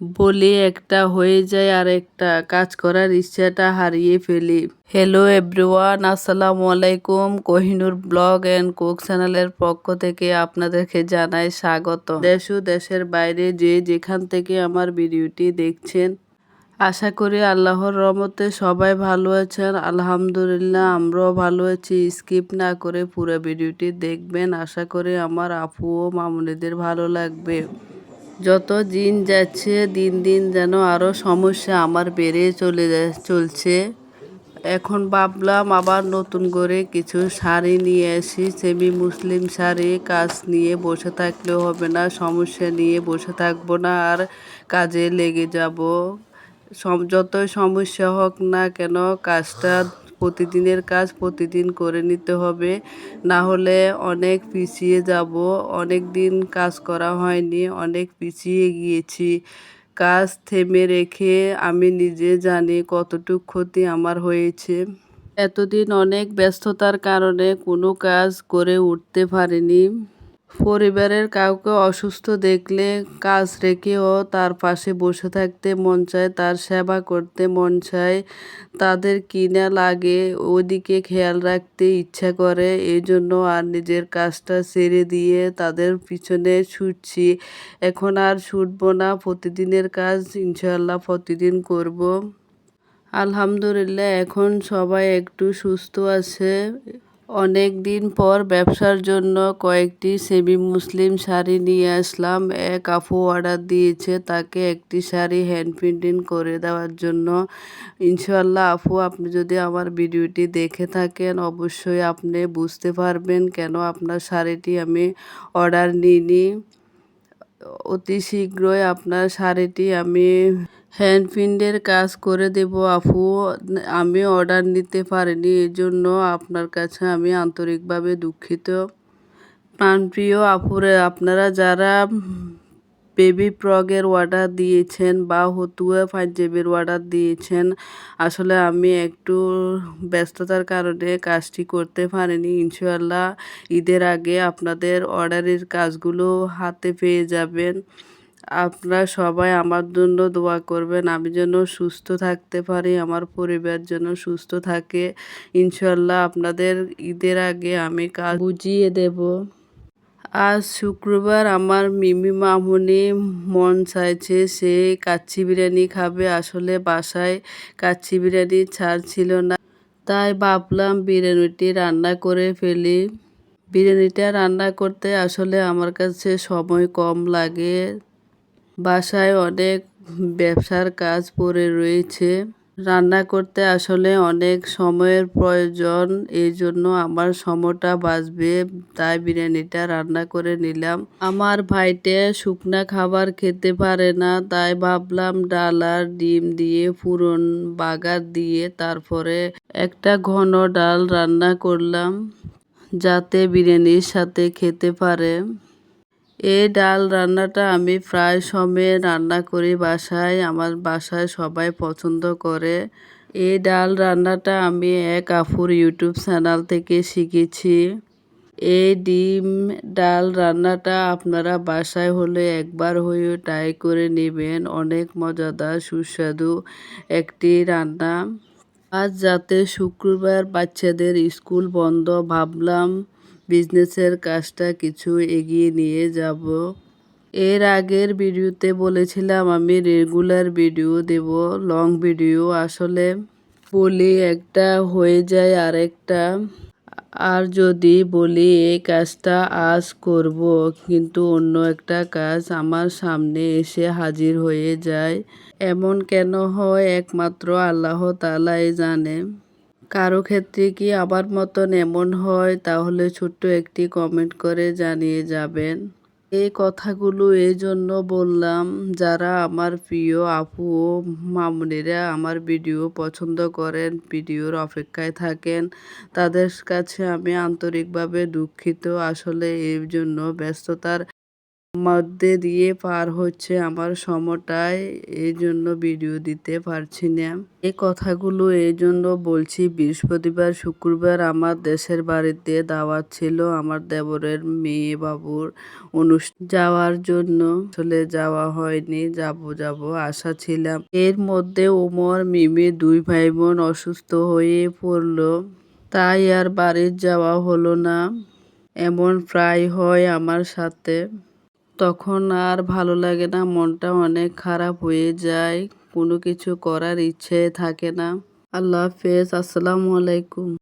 বলি একটা হয়ে যায় আর একটা কাজ করার ইচ্ছাটা হারিয়ে ফেলি। হ্যালো এভরিওয়ান আসসালামু আলাইকুম। কোহিনুর ব্লগ অ্যান্ড কুক চ্যানেলের পক্ষ থেকে আপনাদেরকে জানাই স্বাগত দেশ ও দেশের বাইরে যে যেখান থেকে আমার ভিডিওটি দেখছেন, আশা করি আল্লাহর রহমতে সবাই ভালো আছেন। আলহামদুলিল্লাহ, আমরাও ভালো আছি। স্কিপ না করে পুরো ভিডিওটি দেখবেন। আশা করি আমার আপু ও মামুনিদের ভালো লাগবে। যত দিন যাচ্ছে, দিন দিন যেন আরও সমস্যা আমার বেড়ে চলে চলছে। এখন ভাবলাম আবার নতুন করে কিছু শাড়ি নিয়ে আসি সেমি মুসলিম শাড়ি, কাজ নিয়ে বসে থাকলেও হবে না, সমস্যা নিয়ে বসে থাকব না আর কাজে লেগে যাব। যতই সমস্যা হোক না কেন, কাজটা প্রতিদিনের কাজ প্রতিদিন করে নিতে হবে। না হলে অনেক পিছিয়ে যাব। অনেক দিন কাজ করা হয়নি, অনেক পিছিয়ে গিয়েছি। কাজ থেমে রেখে আমি নিজে জানি কতটুক ক্ষতি আমার হয়েছে। এতদিন অনেক ব্যস্ততার কারণে কোনো কাজ করে উঠতে পারিনি। পরিবারের কাউকে অসুস্থ দেখলে কাজ রেখেও তার পাশে বসে থাকতে মন চায়, তার সেবা করতে মন চায়, তাদের কিনা লাগে ওদিকে খেয়াল রাখতে ইচ্ছা করে। এই জন্য আর নিজের কাজটা ছেড়ে দিয়ে তাদের পিছনে ছুটছি। এখন আর ছুটবো না, প্রতিদিনের কাজ ইনশাল্লাহ প্রতিদিন করব। আলহামদুলিল্লাহ, এখন সবাই একটু সুস্থ আছে। অনেক দিন পর ব্যবসার জন্য কয়েকটি সেমি মুসলিম শাড়ি নিয়ে আসলাম। এক আপু অর্ডার দিয়েছে তাকে একটি শাড়ি হ্যান্ড প্রিন্টিং করে দেওয়ার জন্য। ইনশাল্লাহ আপু, আপনি যদি আমার ভিডিওটি দেখে থাকেন, অবশ্যই আপনি বুঝতে পারবেন কেন আপনার শাড়িটি আমি অর্ডার নিইনি। অতি শীঘ্রই আপনার শাড়িটি আমি হ্যান্ড প্রিন্টের কাজ করে দেব, আপু। আমি অর্ডার নিতে পারিনি এই জন্য আপনার কাছে আমি আন্তরিকভাবে দুঃখিত। প্রাণপ্রিয় আপুরে, আপনারা যারা বেবি প্রগের অর্ডার দিয়েছেন বা হতুয়া পাঞ্জাবের অর্ডার দিয়েছেন, আসলে আমি একটু ব্যস্ততার কারণে কাজটি করতে পারিনি। ইনশাল্লাহ ঈদের আগে আপনাদের অর্ডারের কাজগুলো হাতে পেয়ে যাবেন। আপনারা সবাই আমার জন্য দোয়া করবেন, আমি যেন সুস্থ থাকতে পারি, আমার পরিবার যেন সুস্থ থাকে। ইনশাল্লাহ আপনাদের ঈদের আগে আমি কাজ বুঝিয়ে দেব। আজ শুক্রবার আমার মিমি মামুনি মন চাইছে, সে কাচ্চি বিরিয়ানি খাবে। আসলে বাসায় কাচ্চি বিরিয়ানি ছাড় ছিল না, তাই ভাবলাম বিরিয়ানিটি রান্না করে ফেলি। বিরিয়ানিটা রান্না করতে আসলে আমার কাছে সময় কম লাগে। বাসায় অনেক ব্যবসার কাজ পড়ে রয়েছে। রান্না করতে আসলে অনেক সময়ের প্রয়োজন, এই জন্য আমার সময়টা বাঁচবে, তাই বিরিয়ানিটা রান্না করে নিলাম। আমার ভাইটে শুকনা খাবার খেতে পারে না, তাই ভাবলাম ডাল আর ডিম দিয়ে পুরন বাগার দিয়ে তারপরে একটা ঘন ডাল রান্না করলাম, যাতে বিরিয়ানির সাথে খেতে পারে। এই ডাল রান্নাটা আমি প্রায় সময় রান্না করি বাসায়, আমার বাসায় সবাই পছন্দ করে। এই ডাল রান্নাটা আমি এক আফুর ইউটিউব চ্যানেল থেকে শিখেছি। এই ডিম ডাল রান্নাটা আপনারা বাসায় হলে একবার হয়েও ট্রাই করে নেবেন, অনেক মজাদার, সুস্বাদু একটি রান্না। আজ যাতে শুক্রবার বাচ্চাদের স্কুল বন্ধ, ভাবলাম বিজনেসের কাজটা কিছু এগিয়ে নিয়ে যাব। এর আগের ভিডিওতে বলেছিলাম, আমি রেগুলার ভিডিও দেব, লং ভিডিও। আসলে বলি একটা হয়ে যায় আরেকটা। আর যদি বলি এই কাজটা আজ করব, কিন্তু অন্য একটা কাজ আমার সামনে এসে হাজির হয়ে যায়। এমন কেন হয়, একমাত্র আল্লাহ তালাই জানে। কারও ক্ষেত্রে কি আমার মতন এমন হয়? তাহলে ছোট্ট একটি কমেন্ট করে জানিয়ে যাবেন। এই কথাগুলো এই জন্য বললাম, যারা আমার প্রিয় আপু ও মামুনিরা আমার ভিডিও পছন্দ করেন, ভিডিওর অপেক্ষায় থাকেন, তাদের কাছে আমি আন্তরিকভাবে দুঃখিত। আসলে এর জন্য ব্যস্ততার মধ্যে দিয়ে পার হচ্ছে আমার সময়টায় এই জন্য ভিডিও দিতে পারছি না। এই কথাগুলো এই জন্য বলছি, বৃহস্পতিবার, শুক্রবার আমার দেশের বাড়িতে দাওয়াত ছিল আমার দেবরের মেয়ে বাবুর অনুষ্ঠান। যাওয়ার জন্য আসলে যাওয়া হয়নি, যাব যাব আশা ছিলাম। এর মধ্যে ওমর, মিমি দুই ভাই বোন অসুস্থ হয়ে পড়ল। তাই আর বাড়ির যাওয়া হলো না। এমন প্রায় হয় আমার সাথে। তখন আর ভালো লাগে না, মনটা অনেক খারাপ হয়ে যায়, কোনো কিছু করার ইচ্ছে থাকে না। আল্লাহ হাফেজ, আসসালামু আলাইকুম।